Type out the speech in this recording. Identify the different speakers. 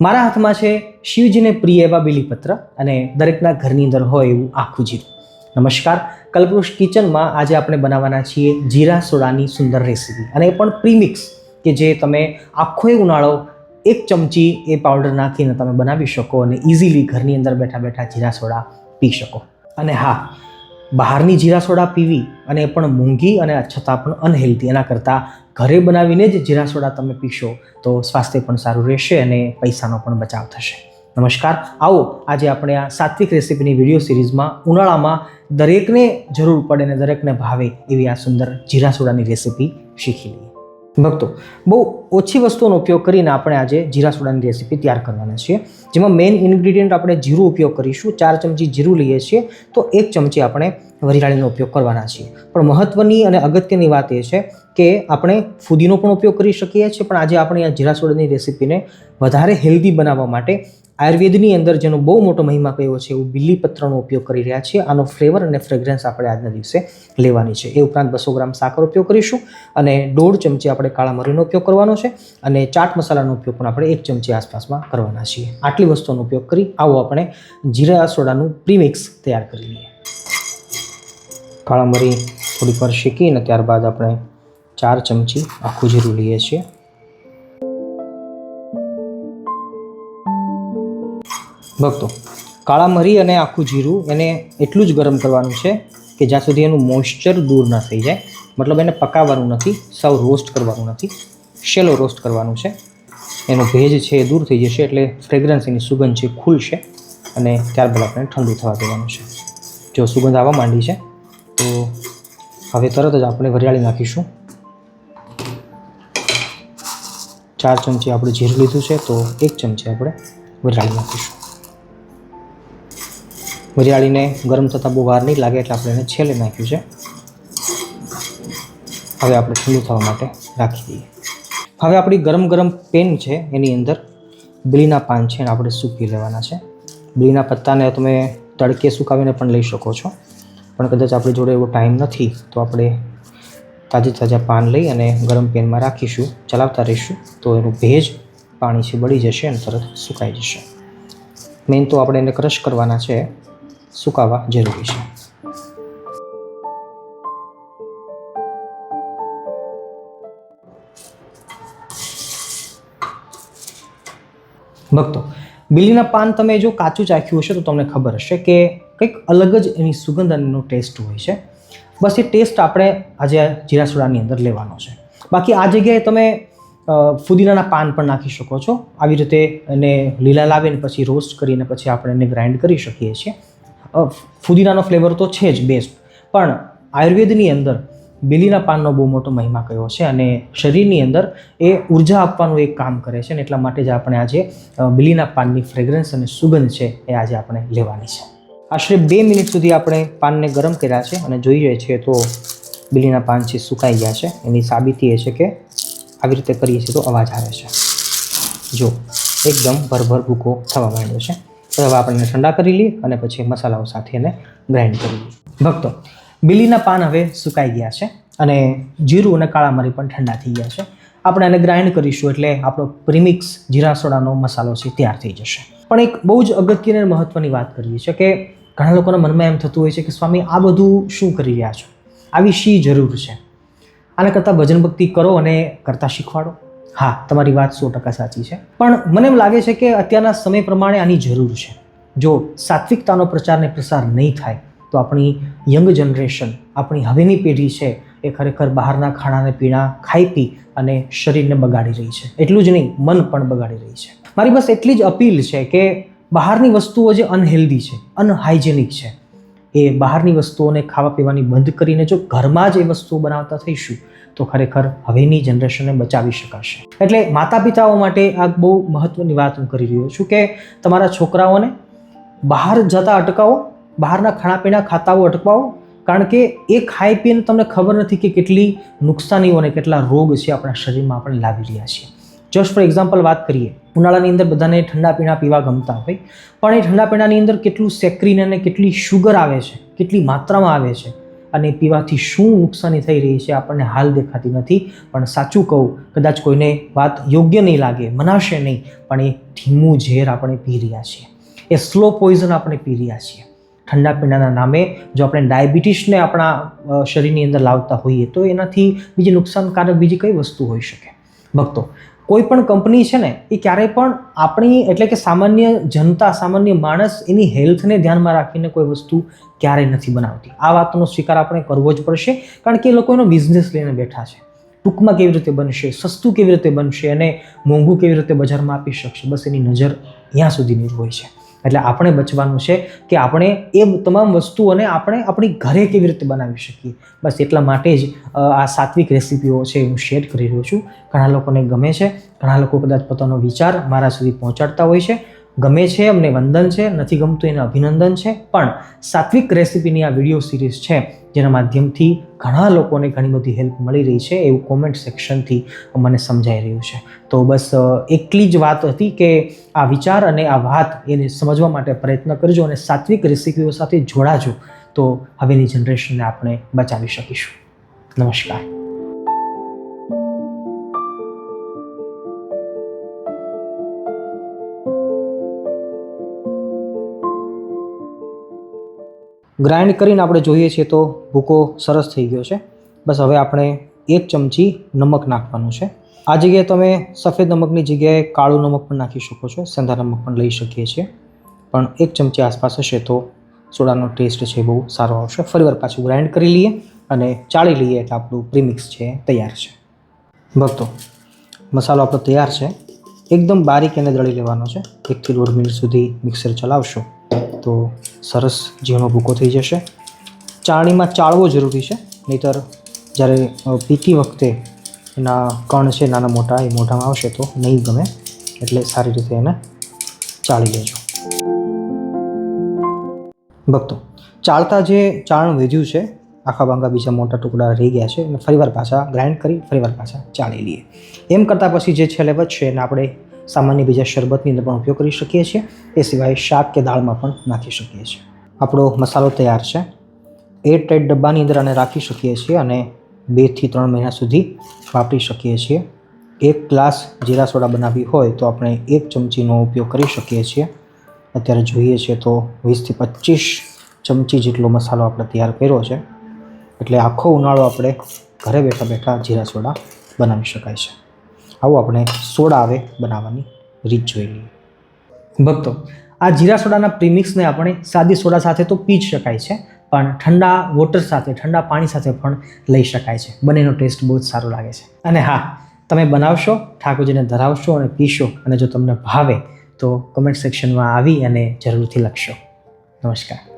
Speaker 1: મારા હાથમાં છે શિવજીને પ્રિય એવા બીલીપત્ર અને દરેકના ઘરની અંદર હોય એવું આખું જીરું. નમસ્કાર, કલ્પવૃક્ષ કિચનમાં આજે આપણે બનાવવાના છીએ જીરા સોડાની સુંદર રેસીપી. અને એ પણ પ્રીમિક્સ કે જે તમે આખો ઉનાળો એક ચમચી એ પાવડર નાખીને તમે બનાવી શકો અને ઇઝીલી ઘરની અંદર બેઠા બેઠા જીરા સોડા પી શકો. અને હા, બહારની જીરા સોડા પીવી અને એ પણ મોંઘી અને છતાં પણ અનહેલ્ધી. એના કરતાં ઘરે બનાવીને જ જીરા સોડા તમે પીશો તો સ્વાસ્થ્ય પણ સારું રહેશે અને પૈસાનો પણ બચાવ થશે. નમસ્કાર. આવો, આજે આપણે આ સાત્વિક રેસીપીની વીડિયો સિરીઝમાં ઉનાળામાં દરેકને જરૂર પડે અને દરેકને ભાવે એવી આ સુંદર જીરા સોડાની રેસીપી શીખી લઈએ. ભક્તો, બહુ ઓછી વસ્તુઓનો ઉપયોગ કરીને આપણે આજે જીરા સોડાની રેસીપી તૈયાર કરવાના છીએ. જેમાં મેઇન ઇન્ગ્રીડિયન્ટ આપણે જીરું ઉપયોગ કરીશું, ચાર ચમચી જીરું લઈએ છીએ, તો એક ચમચી આપણે વરિયાળીનો ઉપયોગ કરવાના છીએ. પણ મહત્ત્વની અને અગત્યની વાત એ છે કે આપણે ફૂદીનો પણ ઉપયોગ કરી શકીએ છીએ, પણ આજે આપણે આ જીરા સોડાની રેસીપીને વધારે હેલ્ધી બનાવવા માટે આયુર્વેદની અંદર જેનો બહુ મોટો મહિમા કયો છે એવું બિલીપત્રનો ઉપયોગ કરી રહ્યા છીએ. આનો ફ્લેવર અને ફ્રેગ્રન્સ આપણે આજના દિવસે લેવાની છે. એ ઉપરાંત બસો ગ્રામ સાકર ઉપયોગ કરીશું અને દોઢ ચમચી આપણે કાળા મરીનો ઉપયોગ કરવાનો છે અને ચાટ મસાલાનો ઉપયોગ પણ આપણે એક ચમચી આસપાસમાં કરવાના છીએ. આટલી વસ્તુઓનો ઉપયોગ કરી આવો આપણે જીરા સોડાનું પ્રીમિક્સ તૈયાર કરી લઈએ. કાળા મરી થોડીક વાર શેકીને ત્યારબાદ આપણે ચાર ચમચી આખું જીરું લઈએ છીએ. ભક્તો, કાળા મરી અને આખું જીરું એને એટલું જ ગરમ કરવાનું છે કે જ્યાં સુધી એનું મોઇશ્ચર દૂર ના થઈ જાય. મતલબ એને પકાવવાનું નથી, સાવ રોસ્ટ કરવાનું નથી શેલો રોસ્ટ કરવાનું છે. એનો ભેજ છે એ દૂર થઈ જશે એટલે ફ્રેગ્રન્સ એની સુગંધ છે ખુલશે અને ત્યારબાદ આપણે ઠંડુ થવા દેવાનું છે. જો સુગંધ આવવા માંડી છે, તો હવે તરત જ આપણે વરિયાળી નાખીશું. ચાર ચમચી આપણે જીરું લીધું છે, તો એક ચમચી આપણે વરિયાળી નાખીશું. વરિયાળીને ગરમ થતાં બહુ વાર નહીં લાગે એટલે આપણે એને છેલ્લે નાખ્યું છે. હવે આપણે ઠંડુ થવા માટે રાખી દઈએ. હવે આપણી ગરમ ગરમ પેન છે એની અંદર બીલીના પાન છે એને આપણે સૂકી લેવાના છે. બીલીના પત્તાને તમે તડકે સુકાવીને પણ લઈ શકો છો. પણ કદાચ આપણી જોડે એવો ટાઈમ નથી, તો આપણે તાજે તાજા પાન લઈ અને ગરમ પેનમાં રાખીશું, ચલાવતા રહીશું, તો એનું ભેજ પાણી છે બળી જશે અને તરત સુકાઈ જશે. મેઇન તો આપણે એને ક્રશ કરવાના છે. સુકાવા જરૂરી છે? ભક્તો, બિલીના પાન તમે જો કાચું ચાખ્યું હશે તો તમને ખબર હશે કે કંઈક અલગ જ એની સુગંધ અને એનો ટેસ્ટ હોય છે. બસ એ ટેસ્ટ આપણે આજે જીરા સોડાની અંદર લેવાનો છે. બાકી આ જગ્યાએ તમે ફુદીનાના પાન પણ નાખી શકો છો. આવી રીતે એને લીલા લાવીને પછી રોસ્ટ કરીને પછી આપણે એને ગ્રાઇન્ડ કરી શકીએ છીએ. ફુદીનાનો ફ્લેવર તો છે જ બેસ્ટ પણ આયુર્વેદની અંદર બિલીના પાનનો બહુ મોટો મહિમા કયો છે અને શરીરની અંદર એ ઊર્જા આપવાનું એક કામ કરે છે અને એટલા માટે જ આપણે આજે બિલીના પાનની ફ્રેગ્રન્સ અને સુગંધ છે એ આજે આપણે લેવાની છે. આશરે બે મિનિટ સુધી આપણે પાનને ગરમ કર્યા છે અને જોઈએ છીએ તો બિલીના પાન છે સુકાઈ ગયા છે. એની સાબિતી એ છે કે આવી રીતે કરીએ છીએ તો અવાજ આવે છે. જો, એકદમ ભરભર ભૂકો થવા માંડ્યો છે. હવે આપણે ઠંડા કરી લઈએ અને પછી મસાલાઓ સાથે એને ગ્રાઇન્ડ કરી લઈએ. ભક્તો, બિલીના પાન હવે સુકાઈ ગયા છે અને જીરું અને કાળા મરી પણ ઠંડા થઈ ગયા છે. આપણે એને ગ્રાઇન્ડ કરીશું એટલે આપણો પ્રીમિક્સ જીરા સોડાનો મસાલો છે તૈયાર થઈ જશે. પણ એક બહુ જ અગત્યની મહત્ત્વની વાત કરવી છે કે ઘણા લોકોના મનમાં એમ થતું હોય છે કે સ્વામી, આ બધું શું કરી રહ્યા છો? આવી શી જરૂર છે? આના કરતાં ભજન ભક્તિ કરો અને કરતાં શીખવાડો. હા, તમારી વાત સો ટકા સાચી છે. પણ મને એમ લાગે છે કે અત્યારના સમય પ્રમાણે આની જરૂર છે. જો સાત્વિકતાનો પ્રચારને પ્રસાર નહીં થાય, તો આપણી યંગ જનરેશન, આપણી હવેની પેઢી છે, એ ખરેખર બહારના ખાણાને પીણા ખાઈ પી અને શરીરને બગાડી રહી છે. એટલું જ નહીં, મન પણ બગાડી રહી છે. મારી બસ એટલી જ અપીલ છે કે બહારની વસ્તુઓ જે અનહેલ્ધી છે અનહાઇજેનિક છે, એ બહારની વસ્તુઓને ખાવા પીવાની બંધ કરીને જો ઘરમાં જ એ વસ્તુઓ બનાવતા થઈશું તો ખરેખર હવેની જનરેશનને બચાવી શકાશે. એટલે માતા પિતાઓ માટે આ બહુ મહત્ત્વની વાત હું કરી રહ્યો છું કે તમારા છોકરાઓને બહાર જતા અટકાવો, બહારના ખાણાપીણા ખાતાઓ અટકાવો કારણ કે એ ખાઈ પીને તમને ખબર નથી કે કેટલી નુકસાનીઓ અને કેટલા રોગ છે આપણા શરીરમાં આપણે લાવી રહ્યા છીએ. જસ્ટ ફોર એક્ઝામ્પલ વાત કરીએ, ઉનાળાની અંદર બધાને ઠંડા પીણા પીવા ગમતા હોય, પણ એ ઠંડા પીણાની અંદર કેટલું સેક્રીન અને કેટલી શુગર આવે છે, કેટલી માત્રામાં આવે છે અને પીવાથી શું નુકસાની થઈ રહી છે આપણને હાલ દેખાતી નથી. પણ સાચું કહું, કદાચ કોઈને વાત યોગ્ય નહીં લાગે, મનાશે નહીં, પણ એ ધીમું ઝેર આપણે પી રહ્યા છીએ. એ સ્લો પોઈઝન આપણે પી રહ્યા છીએ. ઠંડા પીણાના નામે જો આપણે ડાયાબિટીસને આપણા શરીરની અંદર લાવતા હોઈએ તો એનાથી બીજી નુકસાનકારક બીજી કઈ વસ્તુ હોઈ શકે? ભક્તો કોઈ પણ કંપની છે ને, એ ક્યારેય પણ આપણી, એટલે કે સામાન્ય જનતા, સામાન્ય માણસ, એની હેલ્થને ધ્યાનમાં રાખીને કોઈ વસ્તુ ક્યારેય નથી બનાવતી. આ વાતનો સ્વીકાર આપણે કરવો જ પડશે, કારણ કે એ લોકો એનો બિઝનેસ લઈને બેઠા છે. ટૂંકમાં કેવી રીતે બનશે, સસ્તું કેવી રીતે બનશે અને મોંઘું કેવી રીતે બજારમાં આપી શકશે, બસ એની નજર ત્યાં સુધીની જ હોય છે. એટલે આપણે બચવાનું છે કે આપણે એ તમામ વસ્તુઓને આપણે આપણી ઘરે કેવી રીતે બનાવી શકીએ. બસ એટલા માટે જ આ સાત્વિક રેસીપીઓ છે હું શેર કરી રહ્યો છું. ઘણા લોકોને ગમે છે, ઘણા લોકો કદાચ પોતાનો વિચાર મારા સુધી પહોંચાડતા હોય છે. ગમે છે, અમને વંદન છે, નથી ગમતું એને અભિનંદન છે, પણ સાત્વિક રેસિપીની આ વીડિયો સિરીઝ છે, જેના માધ્યમથી ઘણા લોકોને ઘણી બધી હેલ્પ મળી રહી છે એવું કોમેન્ટ સેક્શનથી મને સમજાઈ રહ્યું છે. તો બસ એટલી જ વાત હતી કે આ વિચાર અને આ વાત એને સમજવા માટે પ્રયત્ન કરજો અને સાત્વિક રેસીપીઓ સાથે જોડાજો. તો હવેની જનરેશનને આપણે બચાવી શકીશું. નમસ્કાર. ગ્રાઇન્ડ કરીને આપણે જોઈએ છીએ તો ભૂકો સરસ થઈ ગયો છે. બસ હવે આપણે એક ચમચી નમક નાખવાનું છે. આ જગ્યાએ તમે સફેદ નમકની જગ્યાએ કાળું નમક પણ નાખી શકો છો. સેંધા નમક પણ લઈ શકીએ છીએ. પણ એક ચમચી આસપાસ હશે તો સોડાનો ટેસ્ટ છે બહુ સારો આવશે. ફરીવાર પાછું ગ્રાઇન્ડ કરી લઈએ અને ચાળી લઈએ એટલે આપણું પ્રીમિક્સ છે તૈયાર છે. ભક્તો, મસાલો આપણો તૈયાર છે. એકદમ બારીક એને દળી લેવાનો છે. એકથી દોઢ મિનિટ સુધી મિક્સર ચલાવશો. તો સરસ ઝીણો ભૂકો થઈ જશે. ચાળણીમાં ચાળવો જરૂરી છે, નહીતર જ્યારે પીતી વખતે એના કણ છે, નાના મોટા, એ મોઢામાં આવશે તો નહીં ગમે, એટલે સારી રીતે એને ચાળી લેજો. ભક્તો, ચાળતા જે ચાળણ વેજ્યું છે, આખા બાંગા બીજા મોટા ટુકડા રહી ગયા છે અને ફરીવાર પાછા ગ્રાઇન્ડ કરી, ફરીવાર પાછા ચાળી લઈએ. એમ કરતાં પછી જે છેલ્લે વધશે એને આપણે સામાન્ય બીજા શરબતની અંદર પણ ઉપયોગ કરી શકીએ છીએ. એ સિવાય શાક કે દાળમાં પણ નાખી શકીએ છીએ. આપણો મસાલો તૈયાર છે. એર ટાઈટ ડબ્બાની અંદર આને રાખી શકીએ છીએ અને બેથી ત્રણ મહિના સુધી વાપરી શકીએ છીએ. એક ગ્લાસ જીરા સોડા બનાવવી હોય તો આપણે એક ચમચીનો ઉપયોગ કરી શકીએ છીએ. અત્યારે જોઈએ છીએ તો વીસથી પચીસ ચમચી જેટલો મસાલો આપણે તૈયાર કર્યો છે. એટલે આખો ઉનાળો આપણે ઘરે બેઠા બેઠા જીરા સોડા બનાવી શકાય છે. આવું આપણે સોડા આવે બનાવવાની રીત જોઈ લઈએ. ભક્તો, આ જીરા સોડાના પ્રીમિક્સને આપણે સાદી સોડા સાથે તો પી જ શકાય છે, પણ ઠંડા વોટર સાથે, ઠંડા પાણી સાથે પણ લઈ શકાય છે. બંનેનો ટેસ્ટ બહુ જ સારો લાગે છે. અને હા, તમે બનાવશો, ઠાકોરજીને ધરાવશો અને પીશો, અને જો તમને ભાવે તો કમેન્ટ સેક્શનમાં આવી અને જરૂરથી લખશો. નમસ્કાર.